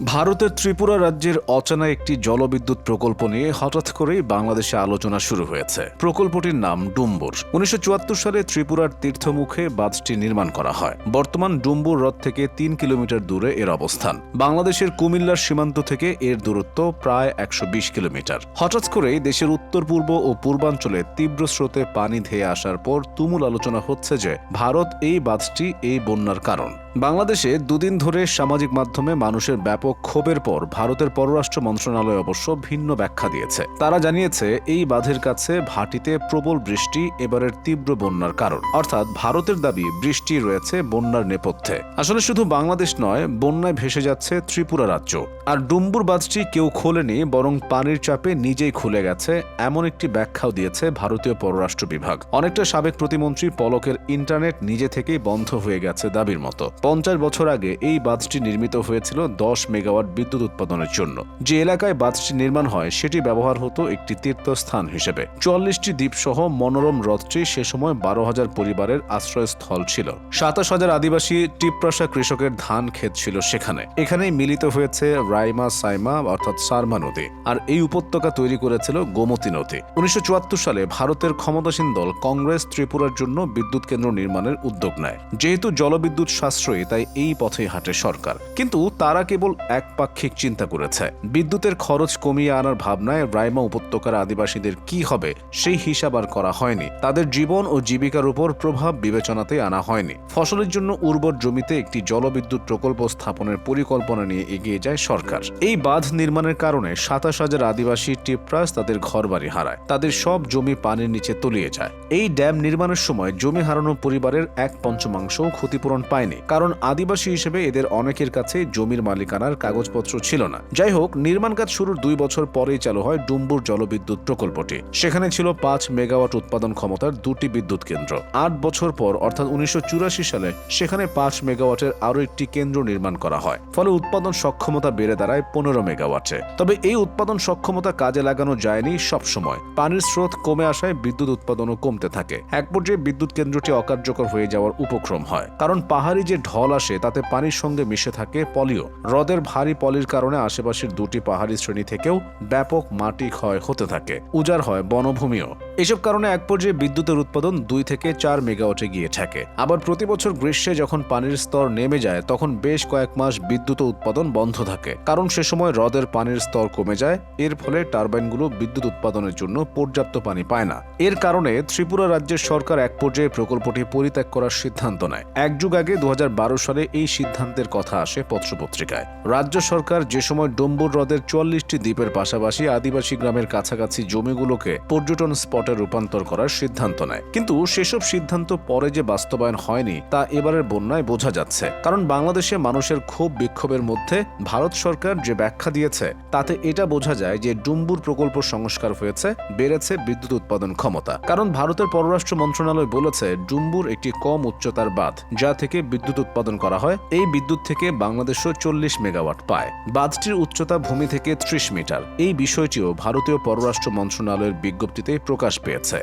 ভারতের ত্রিপুরা রাজ্যের অচেনা একটি জলবিদ্যুৎ প্রকল্প নিয়ে হঠাৎ করেই বাংলাদেশে আলোচনা শুরু হয়েছে। প্রকল্পটির নাম ডুম্বুর। উনিশশো সালে ত্রিপুরার তীর্থমুখে বাঁধটি নির্মাণ করা হয়। বর্তমান ডুম্বুর হ্রদ থেকে তিন কিলোমিটার দূরে এর অবস্থান। বাংলাদেশের কুমিল্লার সীমান্ত থেকে এর দূরত্ব প্রায় একশো বিশ কিলোমিটার। হঠাৎ করেই দেশের উত্তর, পূর্ব ও পূর্বাঞ্চলে তীব্র স্রোতে পানি ধেয়ে আসার পর তুমুল আলোচনা হচ্ছে যে ভারত এই বাঁধটি এই বন্যার কারণ। বাংলাদেশে দুদিন ধরে সামাজিক মাধ্যমে মানুষের ব্যাপক ক্ষোভের পর ভারতের পররাষ্ট্র মন্ত্রণালয় অবশ্য ভিন্ন ব্যাখ্যা দিয়েছে। তারা জানিয়েছে, এই বাঁধের কাছে ভাটিতে প্রবল বৃষ্টি, এবারের তীব্র বন্যার কারণ। অর্থাৎ ভারতের দাবি, বৃষ্টি রয়েছে বন্যার নেপথ্যে। আসলে শুধু বাংলাদেশ নয়, বন্যায় ভেসে যাচ্ছে ত্রিপুরা রাজ্য। আর ডুম্বুর বাঁধটি কেউ খোলেনি, বরং পানির চাপে নিজেই খুলে গেছে, এমন একটি ব্যাখ্যাও দিয়েছে ভারতীয় পররাষ্ট্র বিভাগ। অনেকটা সাবেক প্রতিমন্ত্রী পলকের ইন্টারনেট নিজে থেকেই বন্ধ হয়ে গেছে দাবির মতো। পঞ্চাশ বছর আগে এই বাঁধটি নির্মিত হয়েছিল দশ মেগাওয়াট বিদ্যুৎ উৎপাদনের জন্য। যে এলাকায় বাঁধটি নির্মাণ হয়, সেটি ব্যবহার হতো একটি তীর্থস্থান হিসেবে। চুয়াল্লিশটি দ্বীপসহ মনোরম হ্রদটি সে সময় বারো হাজার পরিবারের আশ্রয়স্থল ছিল। সাতাশ হাজার আদিবাসী টিপ্রাসা কৃষকের ধান ক্ষেত ছিল সেখানে। এখানেই মিলিত হয়েছে রাইমা সাইমা, অর্থাৎ সারমা নদী, আর এই উপত্যকা তৈরি করেছিল গোমতী নদী। উনিশশো চুয়াত্তর সালে ভারতের ক্ষমতাসীন দল কংগ্রেস ত্রিপুরার জন্য বিদ্যুৎ কেন্দ্র নির্মাণের উদ্যোগ নেয়। যেহেতু জলবিদ্যুৎ সাশ্রয়ী, তাই এই পথে হাঁটে সরকার। কিন্তু তারা কেবল একপাক্ষিক চিন্তা করেছে। বিদ্যুতের খরচ কমিয়ে আনার ভাবনায় রাইমা উপত্যকার আদিবাসীদের কি হবে, সেই হিসাব আর করা হয়নি। তাদের জীবন ও জীবিকার উপর প্রভাব বিবেচনাতে আনা হয়নি। ফসলের জন্য উর্বর জমিতে একটি জলবিদ্যুৎ প্রকল্প স্থাপনের পরিকল্পনা নিয়ে এগিয়ে যায় সরকার। এই বাঁধ নির্মাণের কারণে সাতাশ হাজার আদিবাসী টিপ্রাস তাদের ঘরবাড়ি হারায়। তাদের সব জমি পানির নিচে তলিয়ে যায়। এই ড্যাম নির্মাণের সময় জমি হারানো পরিবারের এক পঞ্চমাংশও ক্ষতিপূরণ পায়নি। কারণ আদিবাসী হিসেবে এদের অনেকের কাছে জমির মালিকানার কাগজপত্র ছিল না। যাই হোক নির্মাণ কাজ শুরুর দুই বছর পরেই চালু হয় ডুম্বুর জলবিদ্যুৎ প্রকল্পটি। সেখানে ছিল পাঁচ মেগাওয়াট উৎপাদন ক্ষমতার দুটি বিদ্যুৎ কেন্দ্র। আট বছর পর, অর্থাৎ উনিশশো সালে, সেখানে পাঁচ মেগাওয়াটের আরও একটি কেন্দ্র নির্মাণ করা হয়। ফলে উৎপাদন সক্ষমতা বেড়ে দাঁড়ায় পনেরো মেগাওয়াটে। তবে এই উৎপাদন সক্ষমতা কাজে লাগানো যায়নি সবসময়। পানির স্রোত কমে আসায় বিদ্যুৎ উৎপাদনও কমতে থাকে। এক পর্যায়ে বিদ্যুৎ কেন্দ্রটি অকার্যকর হয়ে যাওয়ার উপক্রম হয়। কারণ পাহাড়ি যে ঢল আসে, তাতে পানির সঙ্গে মিশে থাকে পলিও। হ্রদের ভারী পলির কারণে আশেপাশের দুটি পাহাড়ি শ্রেণি থেকেও ব্যাপক মাটি ক্ষয় হতে থাকে। উজাড় হয় বনভূমিও। এসব কারণে এক পর্যায়ে বিদ্যুতের উৎপাদন দুই থেকে চার মেগাওয়াটে গিয়ে থাকে আবার প্রতি বছর গ্রীষ্মে যখন পানির স্তর নেমে যায়, তখন বেশ কয়েক মাস বিদ্যুৎ উৎপাদন বন্ধ থাকে। কারণ সে সময় হ্রদের পানির স্তর কমে যায়, এর ফলে টারবাইনগুলো বিদ্যুৎ উৎপাদনের জন্য পর্যাপ্ত পানি পায় না। এর কারণে ত্রিপুরা রাজ্যের সরকার এক পর্যায়ে প্রকল্পটি পরিত্যাগ করার সিদ্ধান্ত নেয়। এক যুগ আগে দু হাজার বারো সালে এই সিদ্ধান্তের কথা আসে পত্রপত্রিকায়। রাজ্য সরকার যে সময় ডম্বুর হ্রদের চুয়াল্লিশটি দ্বীপের পাশাপাশি আদিবাসী গ্রামের কাছাকাছি জমিগুলোকে পর্যটন স্পটে রূপান্তর করার সিদ্ধান্ত নেয়। কিন্তু সেসব সিদ্ধান্ত পরে যে বাস্তবায়ন হয়নি, তা এবারের বন্যায় বোঝা যাচ্ছে। কারণ বাংলাদেশে মানুষের ক্ষোভ বিক্ষোভের মধ্যে ভারত সরকার যে ব্যাখ্যা দিয়েছে, তাতে এটা বোঝা যায় যে ডুম্বুর প্রকল্প সংস্কার হয়েছে, বেড়েছে বিদ্যুৎ উৎপাদন ক্ষমতা। কারণ ভারতের পররাষ্ট্র মন্ত্রণালয় বলেছে, ডুম্বুর একটি কম উচ্চতার বাঁধ, যা থেকে বিদ্যুৎ উৎপাদন করা হয়, এই বিদ্যুৎ থেকে বাংলাদেশও চল্লিশ মেগাওয়াট পায়। বাঁধটির উচ্চতা ভূমি থেকে ত্রিশ মিটার। এই বিষয়টিও ভারতীয় পররাষ্ট্র মন্ত্রণালয়ের বিজ্ঞপ্তিতে প্রকাশ পেয়েছে।